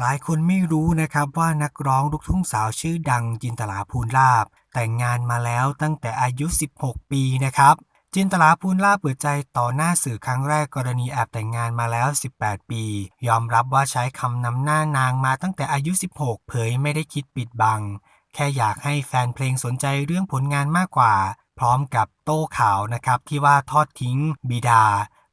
หลายคนไม่รู้นะครับว่านักร้องลูกทุ่งสาวชื่อดังจินตลาภูลลาบ แต่งงานมาแล้วตั้งแต่อายุ 16 ปีนะครับ จินตลาภูลลาบเปิดใจต่อหน้าสื่อครั้งแรกกรณีแอบแต่งงานมาแล้ว 18 ปี ยอมรับว่าใช้คำนำหน้านางมาตั้งแต่อายุ 16 เผยไม่ได้คิดปิดบัง แค่อยากให้แฟนเพลงสนใจเรื่องผลงานมากกว่า พร้อมกับโต้ข่าวนะครับที่ว่าทอดทิ้ง บิดา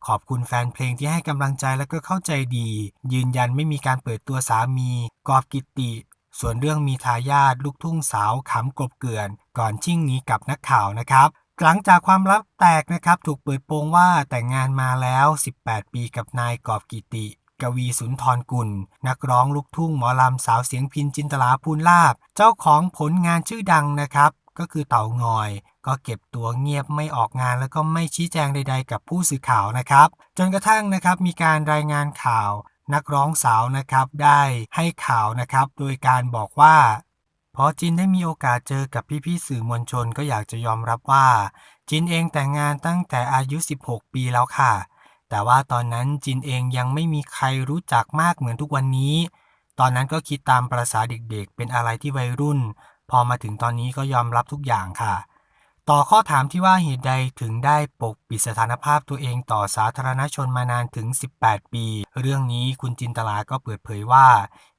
ขอบคุณแฟนเพลงที่ให้กำลังใจและก็เข้าใจดี ยืนยันไม่มีการเปิดตัวสามีกอบกิติ ส่วนเรื่องมีทายาทลูกทุ่งสาวขำกบเกลื่อน ก่อนชิ่งหนี้กับนักข่าวนะครับ หลังจากความลับแตกนะครับถูกเปิดโปงว่าแต่งงานมาแล้ว 18 ปีกับนายกอบกิติกวีสุนทรกุล นักร้องลูกทุ่งหมอลำสาวเสียงพินจินตลาภูลลาบ เจ้าของผลงานชื่อดังนะครับ ก็คือเต่างอย ก็เก็บตัวเงียบไม่ออกงาน แล้วก็ไม่ชี้แจงใด ๆ กับผู้สื่อข่าวนะครับ จนกระทั่งนะครับมีการรายงานข่าวนักร้องสาวนะครับได้ให้ข่าวนะครับโดยการบอกว่าพอจินได้มีโอกาสเจอกับพี่ๆสื่อมวลชนก็อยากจะยอมรับว่า จินเองแต่งงานตั้งแต่อายุ 16 ปีแล้วค่ะ แต่ว่าตอนนั้นจินเองยังไม่มีใครรู้จักมากเหมือนทุกวันนี้ ตอนนั้นก็คิดตามประษาเด็กๆ เป็นอะไรที่วัยรุ่น พอมาถึงตอนนี้ก็ยอมรับทุกอย่างค่ะ ต่อข้อถามที่ว่าเหตุใดถึงได้ปกปิดสถานภาพตัวเองต่อสาธารณชนมานานถึง 18 ปี เรื่องนี้คุณจินตลาก็เปิดเผยว่า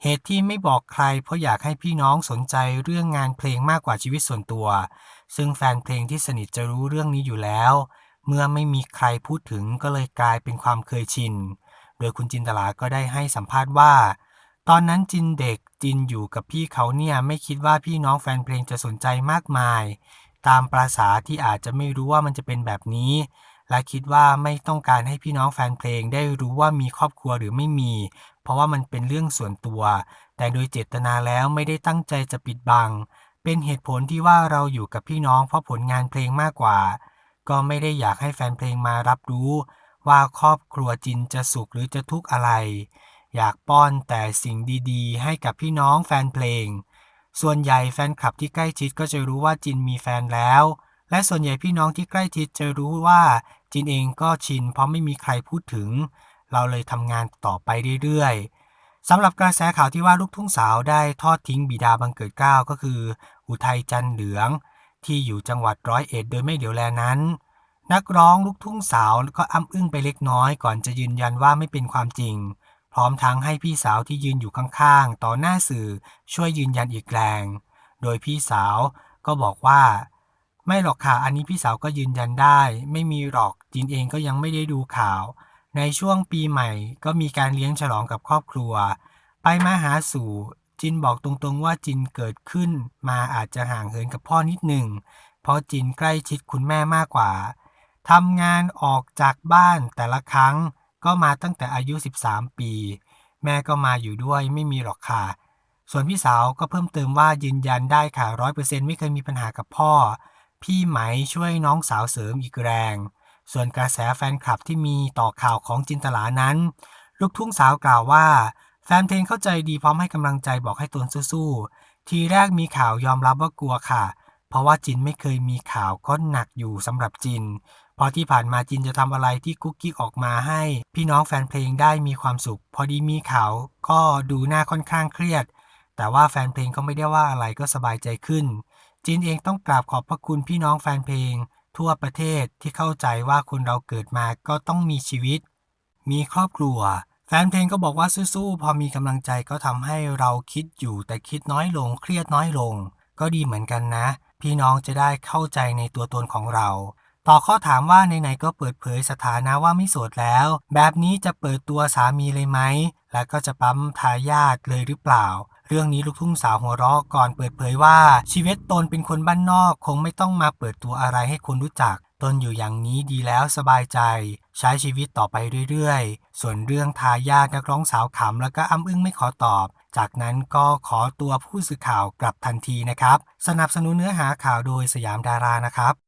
เหตุที่ไม่บอกใคร เพราะอยากให้พี่น้องสนใจเรื่องงานเพลงมากกว่าชีวิตส่วนตัว ซึ่งแฟนเพลงที่สนิทจะรู้เรื่องนี้อยู่แล้ว เมื่อไม่มีใครพูดถึงก็เลยกลายเป็นความเคยชิน โดยคุณจินตลาก็ได้ให้สัมภาษณ์ว่า ตอนนั้นจินเด็กจินอยู่กับพี่เขาเนี่ยไม่คิดว่าพี่น้องแฟนเพลงจะสนใจมากมาย ตามประษาที่อาจจะไม่รู้ว่ามันจะเป็นแบบนี้ และคิดว่าไม่ต้องการให้พี่น้องแฟนเพลงได้รู้ว่ามีครอบครัวหรือไม่มี เพราะว่ามันเป็นเรื่องส่วนตัว แต่โดยเจตนาแล้วไม่ได้ตั้งใจจะปิดบัง เป็นเหตุผลที่ว่าเราอยู่กับพี่น้องเพราะผลงานเพลงมากกว่า ก็ไม่ได้อยากให้แฟนเพลงมารับรู้ ว่าครอบครัวจินจะสุขหรือจะทุกข์อะไร อยากป้อนแต่สิ่งดีๆ ให้กับพี่น้องแฟนเพลง ส่วนใหญ่แฟนคลับที่ใกล้ชิดก็จะรู้ว่าจินมีแฟนแล้ว และส่วนใหญ่พี่น้องที่ใกล้ชิดจะรู้ว่าจินเองก็ชินเพราะไม่มีใครพูดถึง เราเลยทำงานต่อไปเรื่อยๆสำหรับกระแสข่าวที่ว่าลูกทุ่งสาวได้ทอดทิ้งบิดาบังเกิดเกล้าก็คือ อุทัยจันเหลือง ที่อยู่จังหวัดร้อยเอ็ดโดยไม่เหลียวแลนั้นนักร้องลูกทุ่งสาวก็อ้ำอึ้งไปเล็กน้อยก่อนจะยืนยันว่าไม่เป็นความจริง พร้อมทั้งให้พี่สาวที่ยืนอยู่ข้างๆ ต่อหน้าสื่อช่วยยืนยันอีกแรง โดยพี่สาวก็บอกว่า ไม่หรอกค่ะ อันนี้พี่สาวก็ยืนยันได้ ไม่มีหรอกจินเองก็ยังไม่ได้ดูข่าว ในช่วงปีใหม่ก็มีการเลี้ยงฉลองกับครอบครัว ไปมาหาสู่จินบอกตรงๆว่าจินเกิดขึ้นมาอาจจะห่างเหินกับพ่อนิดหนึ่ง เพราะจินใกล้ชิดคุณแม่มากกว่าทำงานออกจากบ้านแต่ละครั้ง ก็มาตั้งแต่อายุ 13 ปี แม่ก็มาอยู่ด้วยไม่มีหรอกค่ะ ส่วนพี่สาวก็เพิ่มเติมว่ายืนยันได้ค่ะร้อยเปอร์เซ็นต์ไม่เคยมีปัญหากับพ่อ พี่ไหมช่วยน้องสาวเสริมอีกแรง ส่วนกระแสแฟนคลับที่มีต่อข่าวของจินตลานั้น ลูกทุ่งสาวกล่าวว่า แฟนเพลงเข้าใจดีพร้อมให้กำลังใจบอกให้ตนสู้ๆทีแรกมีข่าวยอมรับว่ากลัวค่ะ เพราะว่าจินไม่เคยมีข่าวก็หนักอยู่สำหรับจิน เพราะที่ผ่านมาจินจะทำอะไรที่กุ๊กกิ๊กออกมาให้ พี่น้องแฟนเพลงได้มีความสุข พอดีมีข่าวก็ดูหน้าค่อนข้างเครียด แต่ว่าแฟนเพลงก็ไม่ได้ว่าอะไรก็สบายใจขึ้น จินเองต้องกราบขอบพระคุณพี่น้องแฟนเพลง ทั่วประเทศที่เข้าใจว่าคนเราเกิดมาก็ต้องมีชีวิต มีครอบครัว แฟนเพลงก็บอกว่าสู้ๆพอมีกำลังใจก็ทำให้เราคิดอยู่แต่คิดน้อยลง เครียดน้อยลง ก็ดีเหมือนกันนะ พี่น้องจะได้เข้าใจในตัวตนของเรา ต่อข้อถามว่าไหนๆก็เปิดเผยสถานะว่าไม่โสดแล้ว แบบนี้จะเปิดตัวสามีเลยไหม แล้วก็จะปั๊มทายาทเลยหรือเปล่าเรื่องนี้ลูกทุ่งสาวหัวเราะก่อนเปิดเผยว่า ชีวิตตนเป็นคนบ้านนอกคงไม่ต้องมาเปิดตัวอะไรให้คนรู้จัก ตนอยู่อย่างนี้ดีแล้วสบายใจ ใช้ชีวิตต่อไปเรื่อยๆ ส่วนเรื่องทายาทนักร้องสาวขำแล้วก็อ้ำอึ้งไม่ขอตอบ จากนั้นก็ขอตัวผู้สื่อข่าวกลับทันทีนะครับ สนับสนุนเนื้อหาข่าวโดยสยามดารานะครับ